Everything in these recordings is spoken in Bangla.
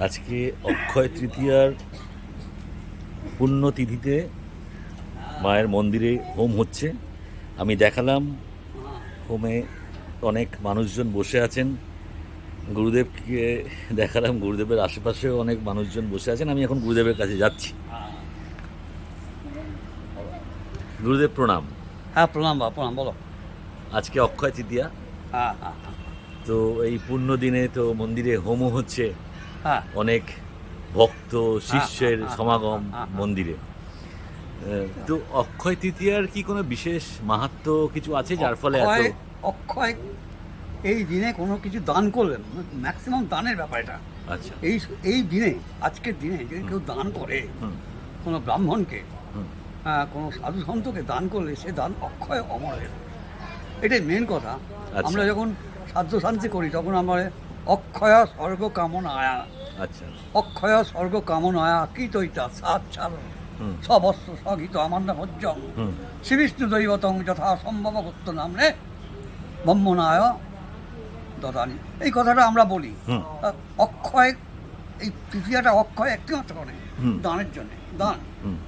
আজকে অক্ষয় তৃতীয়ার পুণ্যতিথিতে মায়ের মন্দিরে হোম হচ্ছে। আমি দেখালাম হোমে অনেক মানুষজন বসে আছেন। গুরুদেবকে দেখালাম গুরুদেবের আশেপাশেও অনেক মানুষজন বসে আছেন। আমি এখন গুরুদেবের কাছে যাচ্ছি। গুরুদেব প্রণাম। হ্যাঁ প্রণাম বা প্রণাম বলো। আজকে অক্ষয় তৃতীয়া। হ্যাঁ হ্যাঁ হ্যাঁ, তো এই পূর্ণ দিনে তো মন্দিরে হোমও হচ্ছে। হ্যাঁ। অনেক ভক্ত শিষ্যের হ্যাঁ, হ্যাঁ, সমাগম। মন্দিরে। তো অক্ষয় তৃতীয়ার কি কোনো বিশেষ মাহাত্ম কিছু আছে যার ফলে এত অক্ষয় এই দিনে কোনো কিছু দান করলেন? ম্যাক্সিমাম দানের ব্যাপার এটা আচ্ছা। এই এই দিনে আজকের দিনে যদি কেউ দান করে কোনো ব্রাহ্মণকে কোনো সাধু সন্তকে দান করলে সে দান অক্ষয় অমর থাকে। এটাই মেন কথা। আচ্ছা। আমরা যখন সাধ্য শান্তি করি তখন আমরা অক্ষয় স্বর্গ কামন আয়া আচ্ছা। অক্ষয় স্বর্গ কামন আয়া কি তৈতা সাত হুম, সবস্ত্র সহিত আমার না ভজ্জম হুম, শ্রীবিষ্ণু দৈবতং যথা সম্ভব ভক্ত নামনে ব্রহ্মনায় দদানি। এই কথাটা আমরা বলি। অক্ষয় এই তৃতীয়াটা অক্ষয় একটি মাত্র করে দানের জন্য। দান।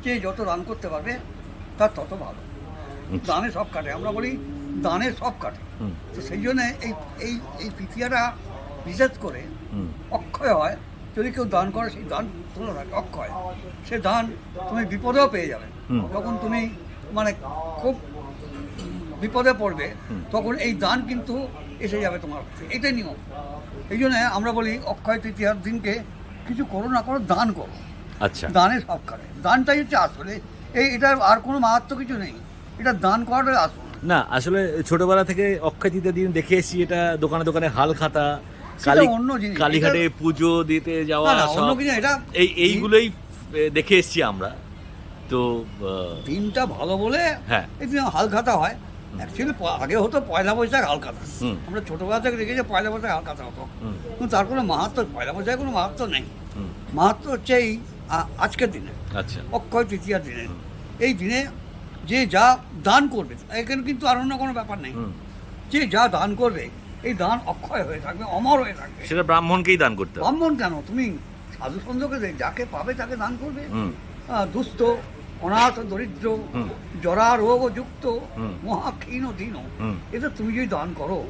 যে যত দান করতে পারবে তার তত ভালো। আচ্ছা, দানে সব কাটে। আমরা বলি দানে সব কাটে। তো সেই জন্য এই এই এই তৃতীয়াটা বিশেষ করে অক্ষয় হয়। যদি কেউ দান করে সেই দান তুলে রাখে। অক্ষয় সে দান তুমি বিপদেও পেয়ে যাবে। যখন তুমি মানে খুব বিপদে পড়বে তখন এই দান কিন্তু এসে যাবে তোমার কাছে। এটাই নিয়ম। এই জন্য আমরা বলি অক্ষয় তৃতীয়ার দিনকে কিছু করো না করো দান করো। আচ্ছা। দানে সব কাটে। দানটাই হচ্ছে আসলে। এই এটার আর কোনো মাহাত্ম কিছু নেই। এটা দান করাটাই আসল। না আসলে ছোটবেলা থেকে অক্ষয় তৃতীয় দিন দেখে এসেছি এটা দোকানে দোকানে হাল খাতা কালী কালীঘাটে পুজো দিতে যাওয়া এই এইগুলোই দেখে এসেছি আমরা। তো দিনটা ভালো বলে হ্যাঁ। এই হালখাতা হয়। অ্যাকচুয়ালি আগে হতো পয়লা বৈশাখ হালখাতা। আমরা ছোটবেলা থেকে দেখেছি পয়লা বৈশাখ হালখাতা হতো। কিন্তু তার কোনো মাহাত্ম পয়লা বৈশাখের কোনো মাহাত্ম নেই। মাহাত্ম হচ্ছে এই আজকের দিনে আচ্ছা। অক্ষয় তৃতীয়ার দিনে। এই দিনে যে যা দান করবে এখানে কিন্তু আর অন্য কোনো ব্যাপার নেই। যে যা দান করবে এই দান অক্ষয় হয়ে থাকবে অমর হয়ে থাকবে। সেটা ব্রাহ্মণকেই দান করতে ব্রাহ্মণ কেন? তুমি সাধু সন্ধকে যাকে পাবে তাকে দান করবে। দুস্থ অনাথ দরিদ্র জরা রোগ যুক্ত। মহাক্ষীণ দীন। এদের তুমি যদি দান করো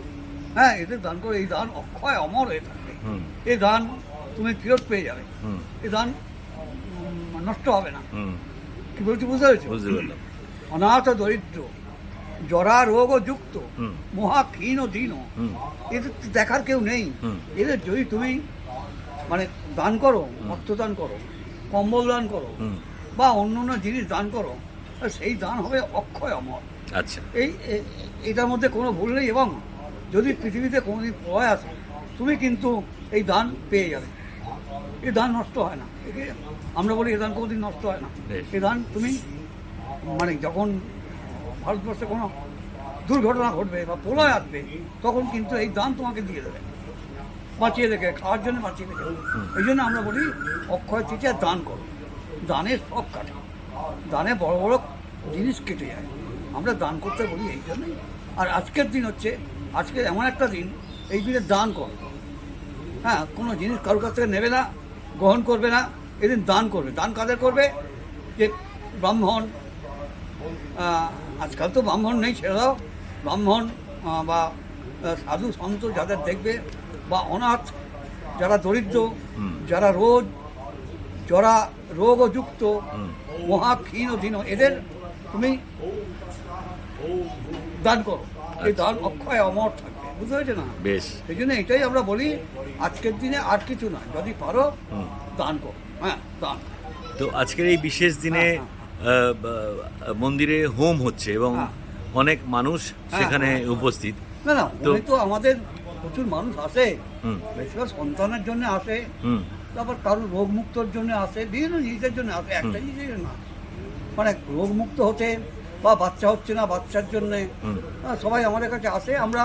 হ্যাঁ এদের দান করো এই দান অক্ষয় অমর হয়ে থাকবে। এই দান তুমি ফেরত পেয়ে যাবে। এই দান নষ্ট হবে না। কি বলছি বুঝতে পেরেছ? বুঝতে পারলাম। অনাথ দরিদ্র জরা রোগ যুক্ত হুম। মহাক্ষীণ দীন। এদের দেখার কেউ নেই। এদের যদি তুমি মানে দান করো অর্থ দান করো কম্বল দান করো বা অন্য অন্য জিনিস দান করো সেই দান হবে অক্ষয় অমর। আচ্ছা। এই এ- এটার মধ্যে কোনো ভুল নেই এবং যদি পৃথিবীতে কোনোদিন প্রলয় আসে তুমি কিন্তু এই দান পেয়ে যাবে। এই দান নষ্ট হয় না। আমরা বলি এ দান কোনোদিন নষ্ট হয় না। এই দান তুমি মানে যখন ভারতবর্ষে কোনো দুর্ঘটনা ঘটবে বা প্রলয় আসবে, তখন কিন্তু এই দান তোমাকে দিয়ে দেবে। বাঁচিয়ে রেখে, খাওয়ার জন্য বাঁচিয়ে রেখে। এই জন্য আমরা বলি, অক্ষয় তৃতীয়া দান করো। দানে সব কাটে। দানে বড় বড় জিনিস কেটে যায়। আমরা দান করতে বলি এই জন্যই। আর আজকের দিন হচ্ছে, আজকে এমন একটা দিন, এই দিনে দান করো। হ্যাঁ কোনো জিনিস কারোর কাছ থেকে নেবে না, গ্রহণ করবে না, এদিন দান করবে। দান কাদের করবে? যে ব্রাহ্মণ আজকাল তো ব্রাহ্মণ নেই ছেড়ে দাও ব্রাহ্মণ বা সাধু সন্ত যাদের দেখবে বা অনাথ যারা দরিদ্র যারা রোজ যারা রোগযুক্ত হুম। মহাক্ষীণ দীন এদের তুমি দান করো। এই দান অক্ষয় অমর থাকবে বুঝতে পেরেছ না? বেশ। এই জন্য এটাই আমরা বলি আজকের দিনে আর কিছু না যদি পারো দান করো। হ্যাঁ দান। তো আজকের এই বিশেষ দিনে হ্যাঁ, বা- মন্দিরে হোম হচ্ছে এবং হ্যাঁ। অনেক মানুষ হ্যাঁ, সেখানে হ্যাঁ, হ্যাঁ। উপস্থিত। না না উনি তো আমাদের প্রচুর মানুষ আসে। বেশিরভাগ সন্তানের জন্য আসে। হুম। তারপর কারও রোগ মুক্তর জন্য আসে বিভিন্ন জিনিসের জন্য আসে একটা জিনিসের না মানে রোগ মুক্ত হতে বা বাচ্চা হচ্ছে না বাচ্চার জন্য। সবাই আমাদের কাছে আসে আমরা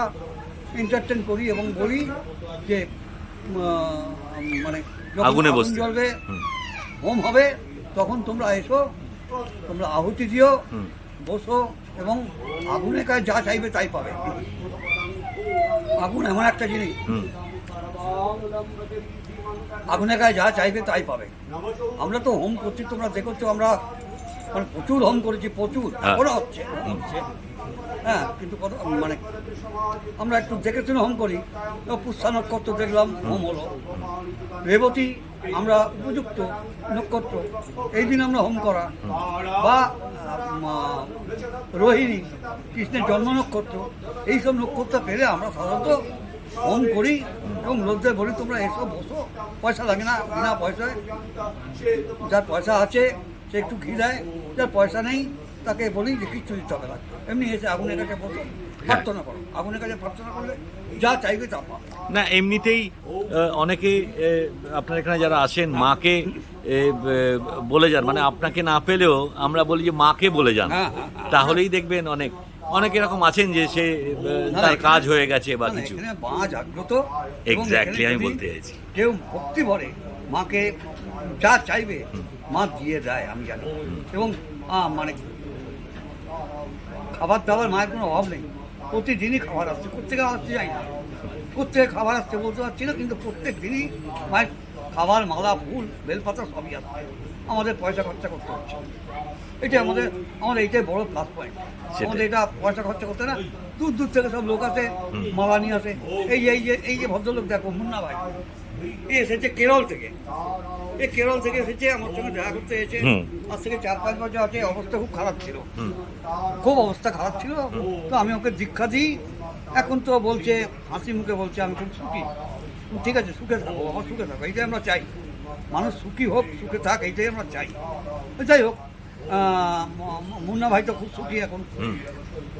এন্টারটেন করি এবং বলি যে মানে আগুনে। জ্বলবে হোম হবে তখন তোমরা এসো তোমরা আহুতি দিও বসো এবং আগুনের কাছে যা চাইবে তাই পাবে। আগুন এমন একটা জিনিস। আগুনের কাছে যা চাইবে তাই পাবে। আমরা তো হোম করছি তোমরা দেখো আমরা মানে প্রচুর হোম করেছি প্রচুর। হ্যাঁ। এখনও হচ্ছে। হচ্ছে হ্যাঁ কিন্তু মানে আমরা একটু দেখে শুনে হোম করি। পুষ্পা নক্ষত্র দেখলাম, হোম হলো। রেবতী আমরা উপযুক্ত নক্ষত্র, এই দিন আমরা হোম করা। বা রোহিণী, কৃষ্ণের জন্ম নক্ষত্র এইসব নক্ষত্র পেলে আমরা সাধারণত হোম করি। এবং লোকদের বলি, তোমরা এসব বসো। পয়সা লাগে না, বিনা পয়সায়। যার পয়সা আছে, সে একটু ঘি দেয়। যার পয়সা নেই তাকে বলি যে কিচ্ছু দিতে হবে না। এমনি এসে আগুনের কাছে বসো প্রার্থনা করো। আগুনের কাছে প্রার্থনা করলে যা চাইবে তা পাবে। না এমনিতেই অনেকে আপনার এখানে যারা আসেন মাকে বলে যান। মানে আপনাকে না পেলেও আমরা বলি যে মাকে বলে যান। হ্যাঁ, হ্যাঁ, হ্যাঁ। তাহলেই দেখবেন অনেক অনেক এরকম আছেন যে সে তার কাজ হয়ে গেছে বা কিছু। মা জাগ্রত এখানে আমি বলতে চাইছি। কেউ ভক্তি ভরে মাকে যা চাইবে মা দিয়ে দেয় আমি জানি। এবং মানে খাবার দাবার মায়ের কোনো অভাব নেই। প্রতিদিনই খাবার আসছে। কোথেকে আসছে যাই না। কোথেকে খাবার আসছে বলতে পারছি না কিন্তু প্রত্যেক দিনই মায়ের খাবার মালা ফুল বেলপাতা সবই আসছে। আমাদের পয়সা খরচা করতে হচ্ছে। এটা আমাদের আমাদের এইটাই বড় প্লাস পয়েন্ট। আমাদের এটা পয়সা খরচা করতে না দূর দূর থেকে সব লোক আসে মালা নিয়ে আসে। এই যে এই যে এই যে ভদ্রলোক দেখো মুন্না ভাই। এ এসেছে কেরল থেকে। এ কেরল থেকে এসেছে আমার সঙ্গে দেখা করতে এসেছে। আজ থেকে চার পাঁচ বছর আছে অবস্থা খুব খারাপ ছিল। খুব অবস্থা খারাপ ছিল। তো আমি ওকে দীক্ষা দিই। এখন তো বলছে হাসি মুখে বলছে আমি খুব সুখী। ঠিক আছে সুখে থাকো আমার সুখে থাকো এইটাই আমরা চাই। মানুষ সুখী হোক সুখে থাক এইটাই আমরা চাই। যাই হোক মুন্না ভাই তো খুব সুখী এখন।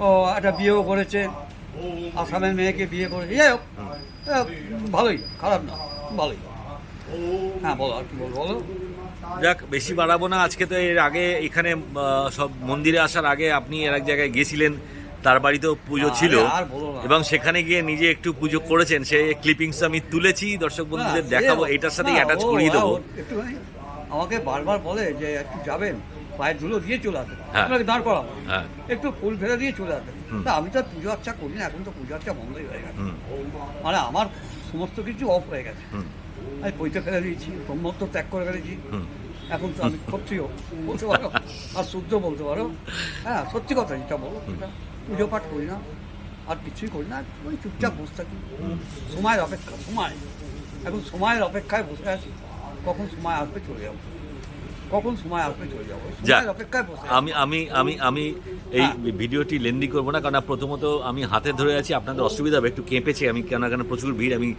ও একটা বিয়েও করেছে। আসামের মেয়েকে বিয়ে করেছে যাই হোক। ভালোই খারাপ না। ভালোই হ্যাঁ বলো আর কি বলব বলো। যাক বেশি বাড়াবো না। আজকে তো এর আগে এখানে সব মন্দিরে আসার আগে আপনি আর এক জায়গায় গেছিলেন। তার বাড়িতেও পুজো ছিল। এবং সেখানে গিয়ে নিজে একটু পুজো করেছেন। সেই ক্লিপিংস আমি তুলেছি দর্শক বন্ধুদের দেখাবো। এটার সাথে অ্যাটাচ করিয়ে দেবো। আমাকে বারবার বলে যে একটু যাবেন পায়ের ধুলো দিয়ে চলে আসেন হ্যাঁ। আপনাকে দাঁড় করাবো। হ্যাঁ। একটু ফুল ফেলে দিয়ে চলে আসেন হুম। আমি তো পুজো আচ্ছা করি না এখন তো পুজো আচ্ছা বন্ধই হয়ে গেছে। মানে আমার সমস্ত কিছু অফ হয়ে গেছে। আমি পৈতে ফেলে দিয়েছি ব্রহ্মত্ব ত্যাগ করে ফেলেছি। এখন তো আমি ক্ষত্রিয় বলতে পারো? আর শুদ্ধ বলতে পারো? হ্যাঁ সত্যি কথা যেটা বলো। সেটা পুজো পাঠ করি না আর কিছুই করি না ওই চুপচাপ বসে থাকি। সময়ের অপেক্ষা সময়। এখন সময়ের অপেক্ষায় বসে আছি কখন সময় আসবে চলে যাব। কখন সময় আসবে চলে যাব আমি আমি আমি আমি এই। ভিডিওটি লেন্দি করব না কারণ প্রথমত আমি হাতে ধরে আছি আপনাদের অসুবিধা হবে একটু কেঁপেছে আমি কেন কেন প্রচুর ভিড় আমি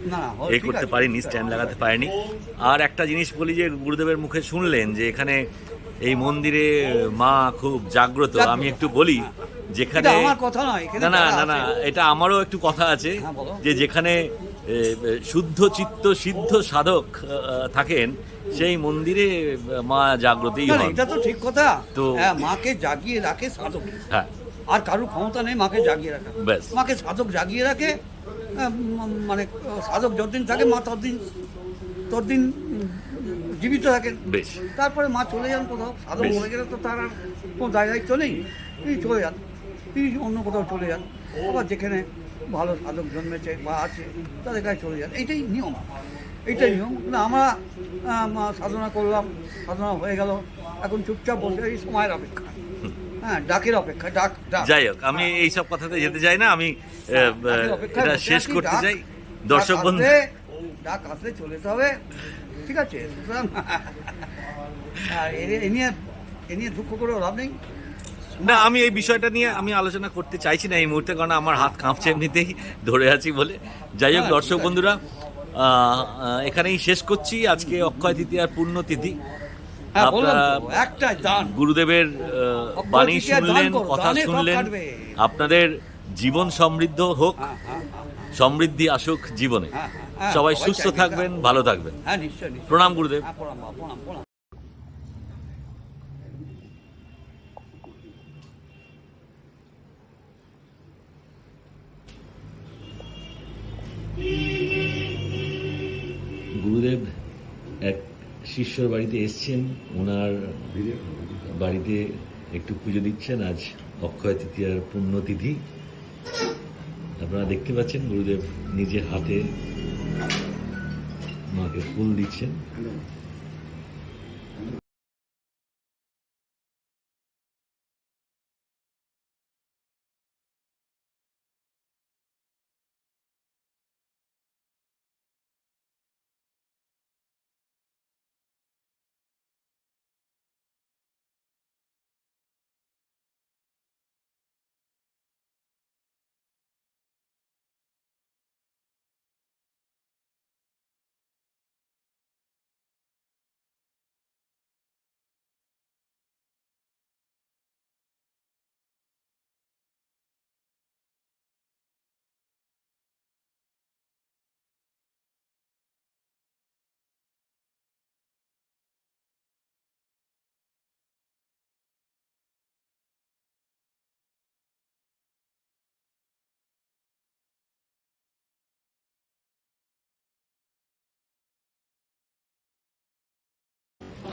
এ করতে পারিনি স্ট্যান্ড লাগাতে পারিনি আর একটা জিনিস বলি যে গুরুদেবের মুখে শুনলেন যে এখানে এই মন্দিরে মা খুব জাগ্রত। আমি একটু বলি যেখানে আমার কথা নয় না না না না এটা আমারও একটু কথা আছে হ্যাঁ, যে যেখানে শুদ্ধ চিত্ত সিদ্ধ সাধক থাকেন। সেই মন্দিরে মা না, এটা তো ঠিক কথা। তো- হ্যাঁ মাকে জাগিয়ে রাখে সাধক। হ্যাঁ। আর কারোর ক্ষমতা নেই মাকে জাগিয়ে রাখা। ব্যাস। মাকে সাধক জাগিয়ে রাখে মানে সাধক যতদিন থাকে মা ততদিন ততদিন জীবিত থাকেন। বেশ। তারপরে মা চলে যান কোথাও সাধক। মরে গেলে তো তার আর কোনো দায় দায়িত্ব নেই। তিনি চলে যান তিনি অন্য কোথাও চলে যান। আবার যেখানে ভালো সাধক জন্মেছে বা আছে তাদের কাছে চলে যান। এইটাই নিয়ম। এইটাই নিয়ম। না আমরা সাধনা করলাম সাধনা হয়ে গেল। এখন চুপচাপ বসে এই সময়ের অপেক্ষা। হ্যাঁ ডাকের অপেক্ষা ডাক ডাক। যাই হোক আমি এই সব কথাতে যেতে চাই না। আমি এটা শেষ করতে ডাক- চাই। দর্শক বন্ধু। ডাক আসলে চলে যেতে হবে। ঠিক আছে সুতরাং এ- এ নিয়ে এ নিয়ে দুঃখ করে লাভ নেই। না আমি এই বিষয়টা নিয়ে আমি আলোচনা করতে চাইছি না এই মুহূর্তে কারণ আমার হাত কাঁপছে এমনিতেই ধরে আছি বলে। যাই হোক দর্শক বন্ধুরা এখানেই শেষ করছি। আজকে অক্ষয় পূর্ণ তিথি হ্যাঁ বললাম আপনারা তো, একটাই দান। গুরুদেবের বাণী শুনলেন কথা শুনলেন। আপনাদের জীবন সমৃদ্ধ হোক হ্যাঁ, হ্যাঁ, হ্যাঁ। সমৃদ্ধি আসুক জীবনে। সবাই সুস্থ থাকবেন ভালো থাকবেন। প্রণাম গুরুদেব। গুরুদেব এক শিষ্যর বাড়িতে এসছেন। ওনার বাড়িতে একটু পুজো দিচ্ছেন। আজ অক্ষয় তৃতীয়ার পুণ্যতিথি। আপনারা দেখতে পাচ্ছেন গুরুদেব নিজে হাতে মাকে ফুল দিচ্ছেন।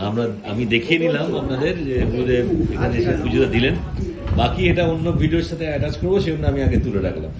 আমরা, আমি দেখিয়ে নিলাম আপনাদের যে গুরুদেব এখানে এসে পুজোটা দিলেন। বাকি এটা অন্য ভিডিওর সাথে অ্যাটাচ করব সেজন্য আমি আগে তুলে রাখলাম।